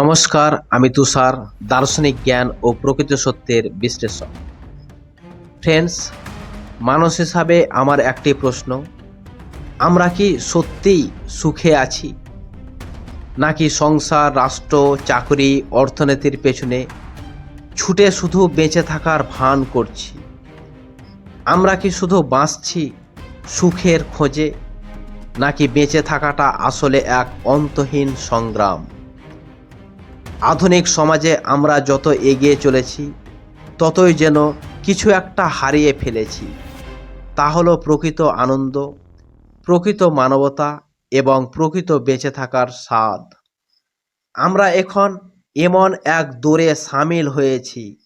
নমস্কার, আমি তুষার, দার্শনিক জ্ঞান ও প্রকৃত সত্যের বিশ্লেষক। ফ্রেন্ডস মানুষ হিসাবে আমার একটি প্রশ্ন, আমরা কি সত্যিই সুখে আছি? নাকি সংসার, রাষ্ট্র, চাকরি, অর্থনীতির পেছনে ছুটে শুধু বেঁচে থাকার ভান করছি? আমরা কি শুধু বাঁচছি সুখের খোঁজে, নাকি বেঁচে থাকাটা আসলে এক অন্তহীন সংগ্রাম? আধুনিক সমাজে আমরা যত এগিয়ে চলেছি, ততই যেন কিছু একটা হারিয়ে ফেলেছি। তা হলো প্রকৃত আনন্দ, প্রকৃত মানবতা এবং প্রকৃত বেঁচে থাকার স্বাদ। আমরা এখন এমন এক দৌড়ে সামিল হয়েছি,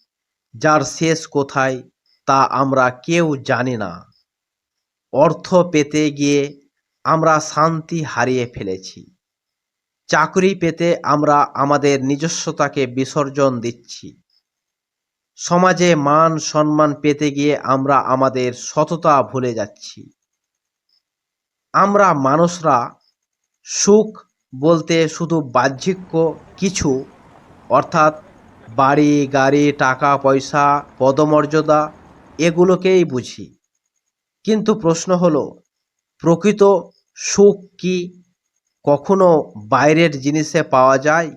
যার শেষ কোথায় তা আমরা কেউ জানি না। অর্থ পেতে গিয়ে আমরা শান্তি হারিয়ে ফেলেছি। চাকরি পেতে আমরা আমাদের নিজস্বতাকে বিসর্জন দিচ্ছি। সমাজে মান সম্মান পেতে গিয়ে আমরা আমাদের সততা ভুলে যাচ্ছি। আমরা মানুষরা সুখ বলতে শুধু বাহ্যিক কিছু, অর্থাৎ বাড়ি, গাড়ি, টাকা, পয়সা, পদমর্যাদা এগুলোকেই বুঝি। কিন্তু প্রশ্ন হলো, প্রকৃত সুখ কি কখনো বাইরের জিনিসে পাওয়া যায়?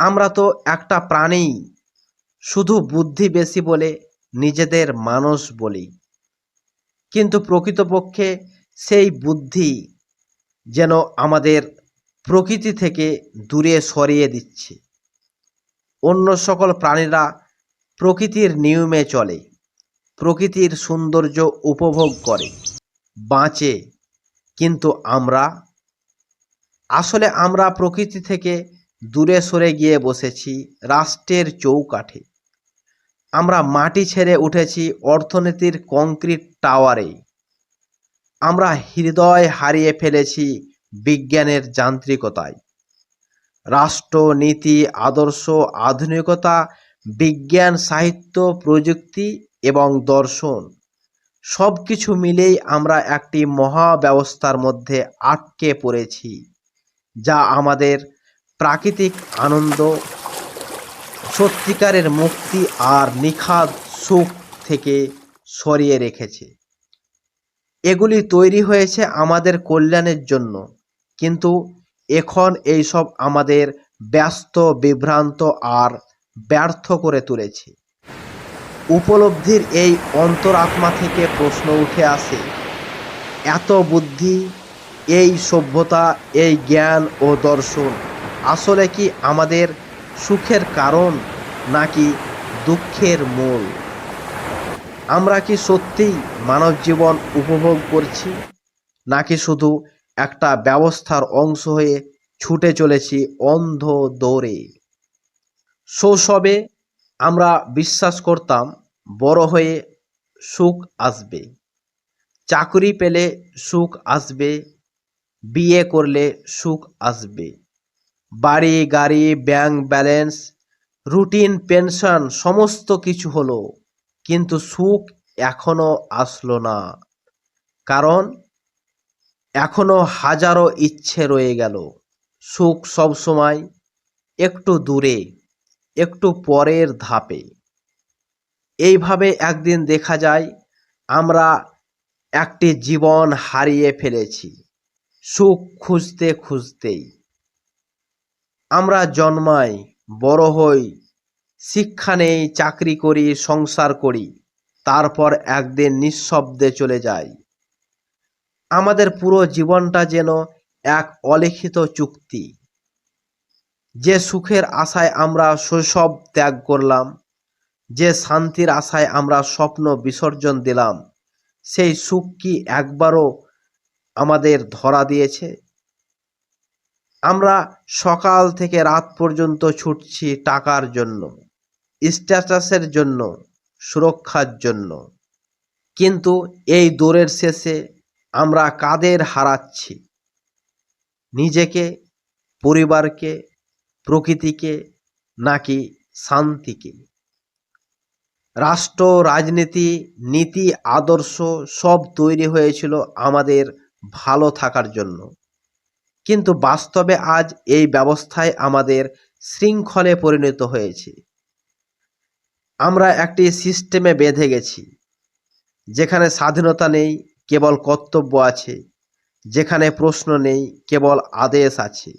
আমরা তো একটা প্রাণী শুধু বুদ্ধি বেশি বলে নিজেদের মানুষ বলি। কিন্তু প্রকৃতপক্ষে সেই বুদ্ধি যেন আমাদের প্রকৃতি থেকে দূরে সরিয়ে দিচ্ছে। অন্য সকল প্রাণীরা প্রকৃতির নিয়মে চলে, প্রকৃতির সৌন্দর্য উপভোগ করে, বাঁচে। কিন্তু আমরা আসলে আমরা প্রকৃতি থেকে দূরে সরে গিয়ে বসেছি রাষ্ট্রের চৌকাঠে। আমরা মাটি ছেড়ে উঠেছি অর্থনীতির কংক্রিট টাওয়ারে। আমরা হৃদয় হারিয়ে ফেলেছি বিজ্ঞানের যান্ত্রিকতায়। রাষ্ট্র, নীতি, আদর্শ, আধুনিকতা, বিজ্ঞান, সাহিত্য, প্রযুক্তি এবং দর্শন সব কিছু মিলেই আমরা একটি মহা ব্যবস্থার মধ্যে আটকে পড়েছি। যা আমাদের প্রাকৃতিক আনন্দ, সত্যিকারের মুক্তি আর নিখাদ সুখ থেকে সরিয়ে রেখেছে। এগুলি তৈরি হয়েছে আমাদের কল্যাণের জন্য, কিন্তু এখন এইসব আমাদের ব্যস্ত, বিভ্রান্ত আর ব্যর্থ করে তুলেছে। উপলব্ধির এই অন্তরাত্মা থেকে প্রশ্ন উঠে আসে, এত বুদ্ধি এই সভ্যতা, এই জ্ঞান ও দর্শন আসলে কি আমাদের সুখের কারণ নাকি দুঃখের মূল? আমরা কি সত্যিই মানব জীবন উপভোগ করছি নাকি শুধু একটা ব্যবস্থার অংশ হয়ে ছুটে চলেছি অন্ধ দৌড়ে? শৈশবে আমরা বিশ্বাস করতাম বড় হয়ে সুখ আসবে, চাকরি পেলে সুখ আসবে বিয়ে করলে সুখ আসবে। বাড়ি, গাড়ি ব্যাংক ব্যালেন্স রুটিন পেনশন সমস্ত কিছু হলো, কিন্তু সুখ এখনও আসলো না। কারণ এখনও হাজারো ইচ্ছে রয়ে গেল। সুখ সবসময় একটু দূরে, একটু পরের ধাপে। এইভাবে একদিন দেখা যায়, আমরা একটি জীবন হারিয়ে ফেলেছি। সুখ খুঁজতে খুঁজতেই। আমরা জন্মাই বড় হই, শিক্ষা নেই, চাকরি করি, সংসার করি, তারপর একদিন নিঃশব্দে চলে যাই। আমাদের পুরো জীবনটা যেন এক অলিখিত চুক্তি। যে সুখের আশায় আমরা শৈশব ত্যাগ করলাম, যে শান্তির আশায় আমরা স্বপ্ন বিসর্জন দিলাম, সেই সুখ কি একবারও আমাদের ধরা দিয়েছে। আমরা সকাল থেকে রাত পর্যন্ত ছুটছি টাকার জন্য, স্ট্যাটাসের জন্য, সুরক্ষার জন্য। কিন্তু এই দৌড়ের শেষে আমরা কাদের হারাচ্ছি? নিজেকে, পরিবারকে, প্রকৃতিকে নাকি শান্তিকে? রাষ্ট্র, রাজনীতি, নীতি, আদর্শ সব তৈরি হয়েছিল আমাদের ভালো থাকার জন্য। কিন্তু বাস্তবে আজ এই ব্যবস্থায় আমাদের শৃঙ্খলে পরিণত হয়েছে। আমরা একটি সিস্টেমে বেঁধে গেছি, যেখানে স্বাধীনতা নেই, কেবল কর্তব্য আছে। যেখানে প্রশ্ন নেই, কেবল আদেশ আছে।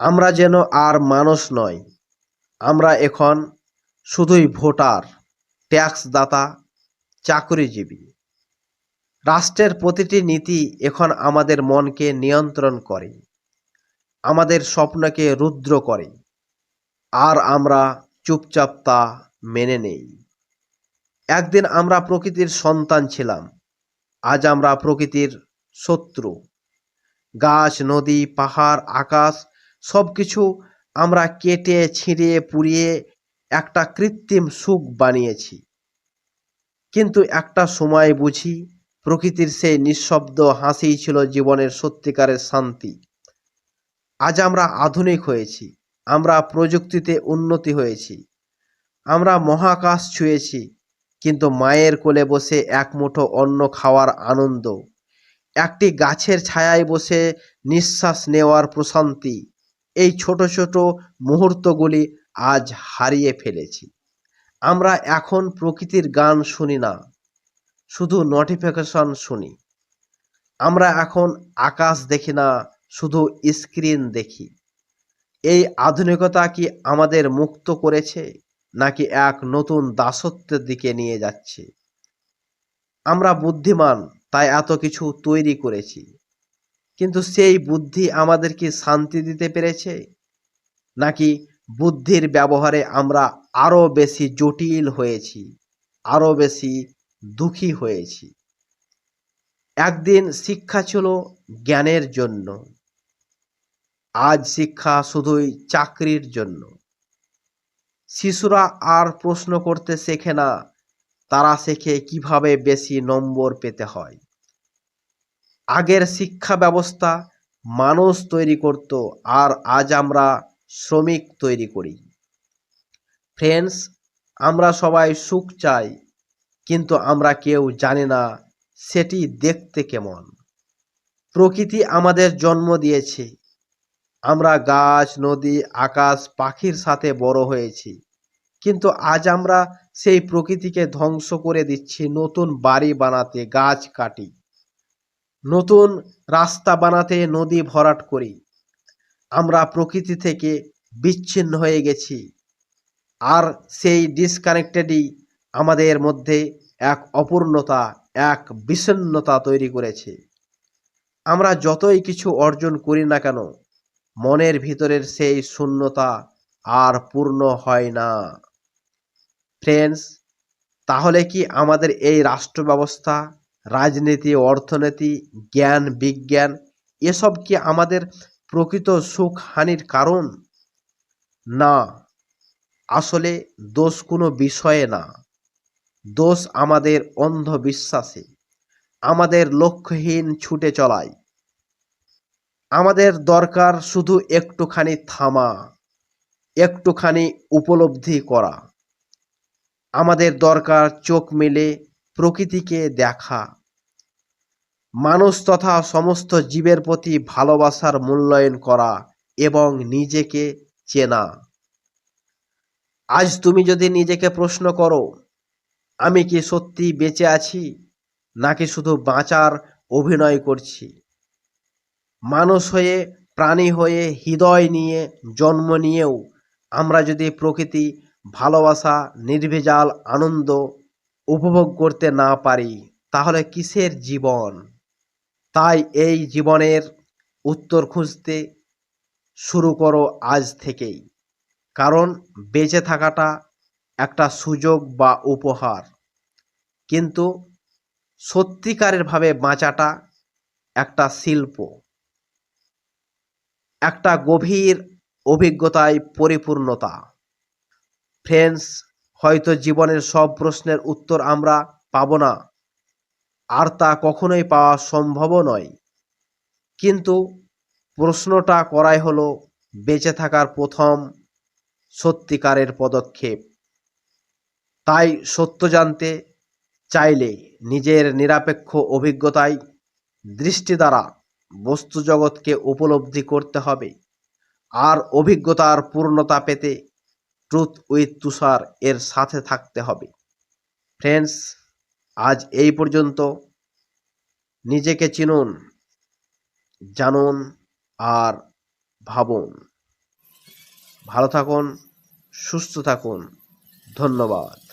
আমরা যেন আর মানুষ নয় আমরা এখন শুধুই ভোটার ট্যাক্স দাতা, চাকরিজীবী। রাষ্ট্রের প্রতিটি নীতি এখন আমাদের মনকে নিয়ন্ত্রণ করে, আমাদের স্বপ্নকে রুদ্র করে, আর আমরা চুপচাপ তা মেনে নেই। একদিন আমরা প্রকৃতির সন্তান ছিলাম, আজ আমরা প্রকৃতির শত্রু। গাছ, নদী, পাহাড়, আকাশ সব কিছু আমরা কেটে ছিঁড়িয়ে পুড়িয়ে একটা কৃত্রিম সুখ বানিয়েছি। কিন্তু একটা সময় বুঝি প্রকৃতির সেই নিঃশব্দ হাসিই ছিল জীবনের সত্যিকারের শান্তি। আজ আমরা আধুনিক হয়েছি, আমরা প্রযুক্তিতে উন্নতি হয়েছি, আমরা মহাকাশ ছুঁয়েছি, কিন্তু মায়ের কোলে বসে এক মুঠো অন্ন খাওয়ার আনন্দ, একটি গাছের ছায়ায় বসে নিঃশ্বাস নেওয়ার প্রশান্তি, এই ছোট ছোট মুহূর্তগুলি আজ হারিয়ে ফেলেছি। আমরা এখন প্রকৃতির গান শুনি না শুধু নোটিফিকেশন শুনি। আমরা এখন আকাশ দেখি না, শুধু স্ক্রিন দেখি। এই আধুনিকতা কি আমাদের মুক্ত করেছে, নাকি এক নতুন দাসত্বের দিকে নিয়ে যাচ্ছে? আমরা বুদ্ধিমান, তাই এত কিছু তৈরি করেছি। কিন্তু সেই বুদ্ধি আমাদের কি শান্তি দিতে পেরেছে? নাকি বুদ্ধির ব্যবহারে আমরা আরও বেশি জটিল হয়েছি আরও বেশি দুঃখী হয়েছি। একদিন শিক্ষা ছিল জ্ঞানের জন্য। আজ শিক্ষা শুধুই চাকরির জন্য। শিশুরা আর প্রশ্ন করতে শেখে না, তারা শেখে কীভাবে বেশি নম্বর পেতে হয়। আগের শিক্ষা ব্যবস্থা মানুষ তৈরি করত আর আজ আমরা শ্রমিক তৈরি করি। ফ্রেন্ডস আমরা সবাই সুখ চাই। কিন্তু আমরা কেউ জানি না সেটি দেখতে কেমন। প্রকৃতি আমাদের জন্ম দিয়েছে। আমরা গাছ, নদী, আকাশ, পাখির সাথে বড় হয়েছি। কিন্তু আজ আমরা সেই প্রকৃতিকে ধ্বংস করে দিচ্ছি নতুন বাড়ি বানাতে, গাছ কাটি, নতুন রাস্তা বানাতে, নদী ভরাট করি। আমরা প্রকৃতি থেকে বিচ্ছিন্ন হয়ে গেছি। আর সেই ডিসকানেক্টেডই আমাদের মধ্যে এক অপূর্ণতা, এক বিষণ্ণতা তৈরি করেছে। আমরা যতই কিছু অর্জন করি না কেন, মনের ভিতরের সেই শূন্যতা আর পূর্ণ হয় না। ফ্রেন্ডস তাহলে কি আমাদের এই রাষ্ট্র ব্যবস্থা রাজনীতি, অর্থনীতি, জ্ঞান, বিজ্ঞান, এসব কি আমাদের প্রকৃত সুখ হানির কারণ? না, আসলে দোষ কোনো বিষয়ে না। দোষ আমাদের অন্ধবিশ্বাসে। আমাদের লক্ষ্যহীন ছুটে চলায়। আমাদের দরকার শুধু একটুখানি থামা, একটুখানি উপলব্ধি করা। আমাদের দরকার চোখ মেলে প্রকৃতিকে দেখা। মানুষ তথা সমস্ত জীবের প্রতি ভালোবাসার মূল্যায়ন করা এবং নিজেকে চেনা। আজ তুমি যদি নিজেকে প্রশ্ন করো আমি কি সত্যি বেঁচে আছি, নাকি শুধু বাঁচার অভিনয় করছি? মানুষ হয়ে, প্রাণী হয়ে, হৃদয় নিয়ে, জন্ম নিয়েও আমরা যদি প্রকৃতি, ভালোবাসা, নির্ভেজাল, আনন্দ উপভোগ করতে না পারি, তাহলে কিসের জীবন? তাই এই জীবনের উত্তর খুঁজতে শুরু করো আজ থেকেই। কারণ বেঁচে থাকাটা একটা সুযোগ বা উপহার। কিন্তু সত্যিকারেরভাবে বাঁচাটা একটা শিল্প। একটা গভীর অভিজ্ঞতায় পরিপূর্ণতা। ফ্রেন্ডস, হয়তো জীবনের সব প্রশ্নের উত্তর আমরা পাবো না। আর তা কখনোই পাওয়া সম্ভবও নয়। কিন্তু প্রশ্নটা করাই হলো বেঁচে থাকার প্রথম সত্যিকারের পদক্ষেপ। তাই সত্য জানতে চাইলে নিজের নিরপেক্ষ অভিজ্ঞতায় দৃষ্টি দ্বারা বস্তু জগৎকে উপলব্ধি করতে হবে। আর অভিজ্ঞতার পূর্ণতা পেতে ট্রুথ উইথ তুষার এর সাথে থাকতে হবে। ফ্রেন্ডস আজ এই পর্যন্ত। নিজেকে চিনুন, জানুন আর ভাবুন। ভালো থাকুন, সুস্থ থাকুন। ধন্যবাদ।